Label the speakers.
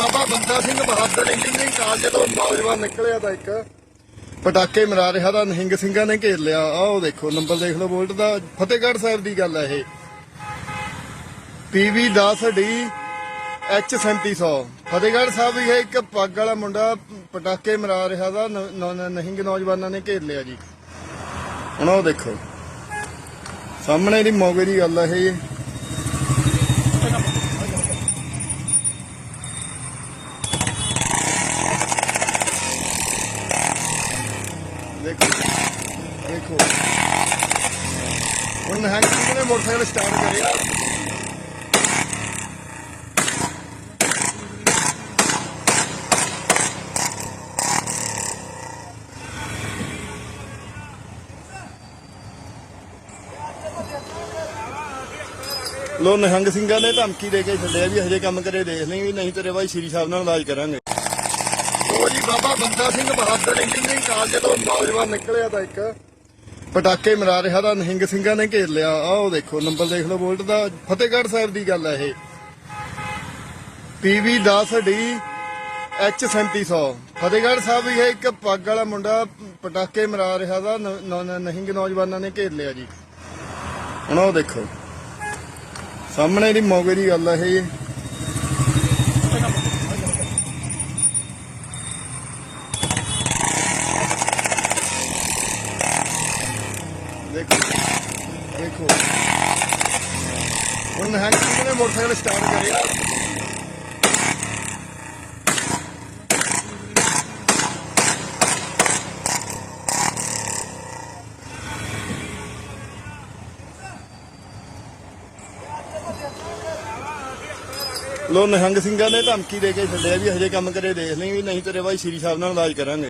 Speaker 1: ਬਾਬਾ ਬੰਦਾ Singh Bahadur engineering college ਤੋਂ ਨੌਜਵਾਨ ਨਿਕਲਿਆ ਤਾਂ ਇੱਕ ਪਟਾਕੇ ਮਰਾ ਰਿਹਾ ਦਾ ਨਿਹੰਗ ਸਿੰਘਾਂ ਨੇ ਘੇਰ ਲਿਆ। ਆਹ ਦੇਖੋ, ਨੰਬਰ ਦੇਖ ਲਓ ਬੋਲਟ ਦਾ। ਫਤਿਹਗੜ੍ਹ ਸਾਹਿਬ ਦੀ ਗੱਲ ਹੈ ਇਹ। PV 10 D H 3700 Fatehgarh Sahib ਵੀ ਹੈ ਇੱਕ ਪੱਗ ਵਾਲਾ ਮੁੰਡਾ, ਪਟਾਕੇ ਮਰਾ ਰਿਹਾ ਦਾ ਨਿਹੰਗ ਨੌਜਵਾਨਾਂ ਨੇ ਘੇਰ ਲਿਆ ਜੀ। ਹੁਣ ਉਹ ਦੇਖੋ। ਸਾਹਮਣੇ ਦੀ ਮੌਕੇ ਦੀ ਗੱਲ ਹੈ ਇਹ। ਦੇਖੋ ਦੇਖੋ ਹੁਣ ਨਿਹੰਗ ਸਿੰਘ ਨੇ, ਮੋਟਰਸਾਈਕਲ ਸਟਾਰਟ ਕਰਿਆ ਲੋ, ਨਿਹੰਗ ਸਿੰਘਾਂ ਨੇ ਧਮਕੀ ਦੇ ਕੇ ਛੱਡਿਆ ਵੀ ਹਜੇ ਕੰਮ ਕਰੇ, ਦੇਖ ਲਈ ਵੀ ਨਹੀਂ, ਤੇਰੇ ਬਾਈ ਸ਼੍ਰੀ ਸਾਹਿਬ ਨਾਲ ਇਲਾਜ ਕਰਾਂਗੇ। ਉਹ ਜੀ, ਬਾਬਾ ਬੰਦਾ ਸਿੰਘ ਬਹਾਦਰ ਇੰਜੀਨੀਅਰਿੰਗ ਕਾਲਜ ਤੋਂ ਨੌਜਵਾਨ ਨਿਕਲਿਆ ਤਾਂ ਇੱਕ ਪਟਾਕੇ ਮਰਾ ਰਿਹਾ ਦਾ ਨਿਹੰਗ ਸਿੰਘਾਂ ਨੇ ਘੇਰ ਲਿਆ। ਆਹ ਦੇਖੋ, ਨੰਬਰ ਦੇਖ ਲਓ, ਬੋਲਟ ਦਾ। ਫਤਿਹਗੜ੍ਹ ਸਾਹਿਬ ਦੀ ਗੱਲ ਹੈ ਇਹ। PV 10 D H 3700 Fatehgarh Sahib ਵੀ ਹੈ, ਇੱਕ ਪੱਗ ਵਾਲਾ ਮੁੰਡਾ ਪਟਾਕੇ ਮਰਾ ਰਿਹਾ ਦਾ ਨਿਹੰਗ ਨੌਜਵਾਨਾਂ ਨੇ ਘੇਰ ਲਿਆ ਜੀ। ਹੁਣ ਉਹ ਦੇਖੋ। ਸਾਹਮਣੇ ਦੀ ਮੌਕੇ ਦੀ ਗੱਲ ਹੈ ਇਹ। ਦੇਖੋ। ਦੇਖੋ। ਹੁਣ ਨਿਹੰਗ ਸਿੰਘ ਨੇ ਮੋਟਰਸਾਈਕਲ ਸਟਾਰਟ ਕਰਿਆ ਲੋ, ਨਿਹੰਗ ਸਿੰਘਾਂ ਨੇ ਧਮਕੀ ਦੇ ਕੇ ਛੱਡਿਆ ਵੀ ਹਜੇ ਕੰਮ ਕਰੇ, ਦੇਖ ਲਈ ਵੀ ਨਹੀਂ, ਤੇਰੇ ਬਾਈ ਸ਼੍ਰੀ ਸਾਹਿਬ ਨਾਲ ਇਲਾਜ ਕਰਾਂਗੇ।